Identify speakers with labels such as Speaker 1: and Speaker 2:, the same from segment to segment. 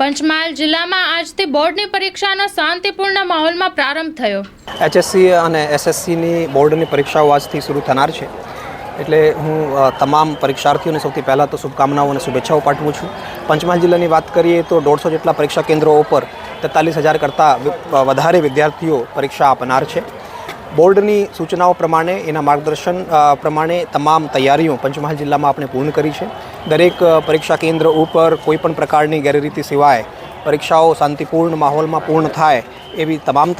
Speaker 1: પંચમહાલ જિલ્લામાં આજથી બોર્ડની પરીક્ષાનો શાંતિપૂર્ણ માહોલમાં પ્રારંભ થયો.
Speaker 2: એચએસસી અને એસએસસીની બોર્ડની પરીક્ષાઓ આજથી શરૂ થનાર છે. એટલે હું તમામ પરીક્ષાર્થીઓને સૌથી પહેલાં તો શુભકામનાઓ અને શુભેચ્છાઓ પાઠવું છું. પંચમહાલ જિલ્લાની વાત કરીએ તો દોઢસો જેટલા પરીક્ષા કેન્દ્રો ઉપર તેતાલીસ હજાર કરતાં વધારે વિદ્યાર્થીઓ પરીક્ષા આપનાર છે. બોર્ડની સૂચનાઓ પ્રમાણે, એના માર્ગદર્શન પ્રમાણે તમામ તૈયારીઓ પંચમહાલ જિલ્લામાં આપણે પૂર્ણ કરી છે. દરેક પરીક્ષા કેન્દ્ર ઉપર કોઈપણ પ્રકારની ગેરરીતિ સિવાય પરીક્ષાઓ શાંતિપૂર્ણ માહોલમાં પૂર્ણ થાય એવી તમામ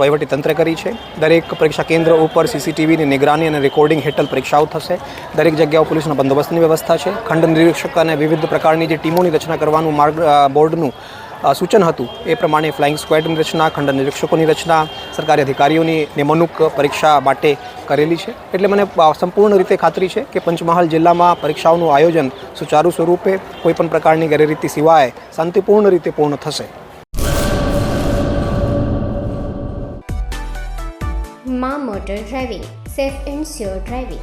Speaker 2: વહીવટી તંત્રે કરી છે. દરેક પરીક્ષા કેન્દ્ર ઉપર સીસીટીવીની નિગરાની અને રેકોર્ડિંગ હેઠળ પરીક્ષાઓ થશે. દરેક જગ્યાઓ પોલીસના બંદોબસ્તની વ્યવસ્થા છે. ખંડ નિરીક્ષક અને વિવિધ પ્રકારની જે ટીમોની રચના કરવાનું માર્ગ બોર્ડનું સૂચન હતું. એ પ્રમાણે ફ્લાઇંગ સ્ક્વેડની રચના, ખંડ નિરીક્ષકોની રચના, સરકારી અધિકારીઓની નિમણૂક પરીક્ષા માટે કરેલી છે. એટલે મને સંપૂર્ણ રીતે ખાતરી છે કે પંચમહાલ જિલ્લામાં પરીક્ષાઓનું આયોજન સુચારુ સ્વરૂપે કોઈપણ પ્રકારની ગેરરીતિ સિવાય શાંતિપૂર્ણ રીતે પૂર્ણ થશે.
Speaker 3: Maa motor driving, safe and sure driving.